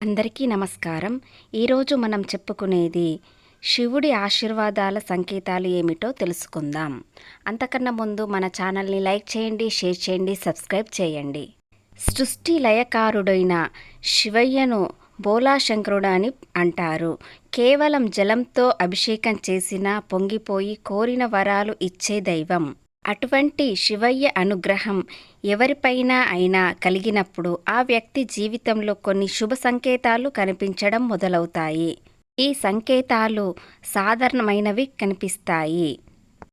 అందరికీ నమస్కారం. ఈరోజు మనం చెప్పుకునేది శివుడి ఆశీర్వాదాల సంకేతాలు ఏమిటో తెలుసుకుందాం. అంతకన్నా ముందు మన ఛానల్ని లైక్ చేయండి షేర్ చేయండి సబ్స్క్రైబ్ చేయండి. సృష్టి లయకారుడైన శివయ్యను బోలాశంకరుడు అని అంటారు. కేవలం జలంతో అభిషేకం చేసిన పొంగిపోయి కోరిన వరాలు ఇచ్చే దైవం. అటువంటి శివయ్య అనుగ్రహం ఎవరిపైన అయినా కలిగినప్పుడు ఆ వ్యక్తి జీవితంలో కొన్ని శుభ సంకేతాలు కనిపించడం మొదలవుతాయి. ఈ సంకేతాలు సాధారణమైనవి కనిపిస్తాయి.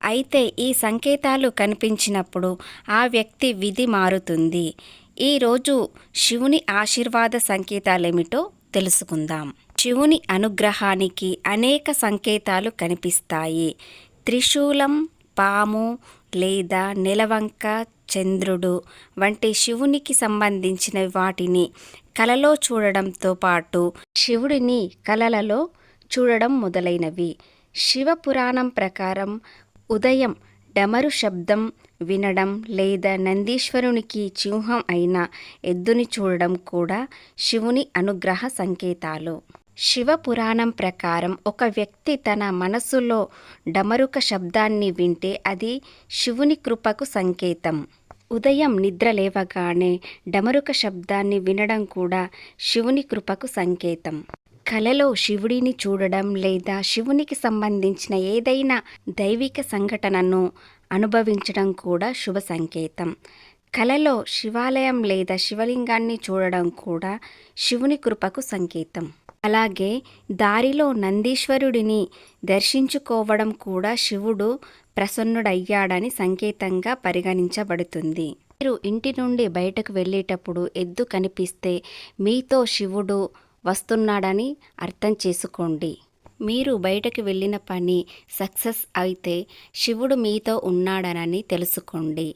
అయితే ఈ సంకేతాలు కనిపించినప్పుడు ఆ వ్యక్తి విధి మారుతుంది. ఈరోజు శివుని ఆశీర్వాద సంకేతాలేమిటో తెలుసుకుందాం. శివుని అనుగ్రహానికి అనేక సంకేతాలు కనిపిస్తాయి. త్రిశూలం పాము లేదా నెలవంక చంద్రుడు వంటి శివునికి సంబంధించిన వాటిని కలలో చూడడంతో పాటు శివుడిని కలలలో చూడడం మొదలైనవి. శివ పురాణం ప్రకారం ఉదయం డమరు శబ్దం వినడం లేదా నందీశ్వరునికి చిహ్నం అయిన ఎద్దుని చూడడం కూడా శివుని అనుగ్రహ సంకేతాలు. శివ పురాణం ప్రకారం ఒక వ్యక్తి తన మనసులో డమరుక శబ్దాన్ని వింటే అది శివుని కృపకు సంకేతం. ఉదయం నిద్ర లేవగానే డమరుక శబ్దాన్ని వినడం కూడా శివుని కృపకు సంకేతం. కలలో శివుడిని చూడడం లేదా శివునికి సంబంధించిన ఏదైనా దైవిక సంఘటనను అనుభవించడం కూడా శుభ సంకేతం. కలలో శివాలయం లేదా శివలింగాన్ని చూడడం కూడా శివుని కృపకు సంకేతం. అలాగే దారిలో నందీశ్వరుడిని దర్శించుకోవడం కూడా శివుడు ప్రసన్నుడయ్యాడని సంకేతంగా పరిగణించబడుతుంది. మీరు ఇంటి నుండి బయటకు వెళ్ళేటప్పుడు ఎద్దు కనిపిస్తే మీతో శివుడు వస్తున్నాడని అర్థం చేసుకోండి. మీరు బయటకు వెళ్ళిన పని సక్సెస్ అయితే శివుడు మీతో ఉన్నాడనని తెలుసుకోండి.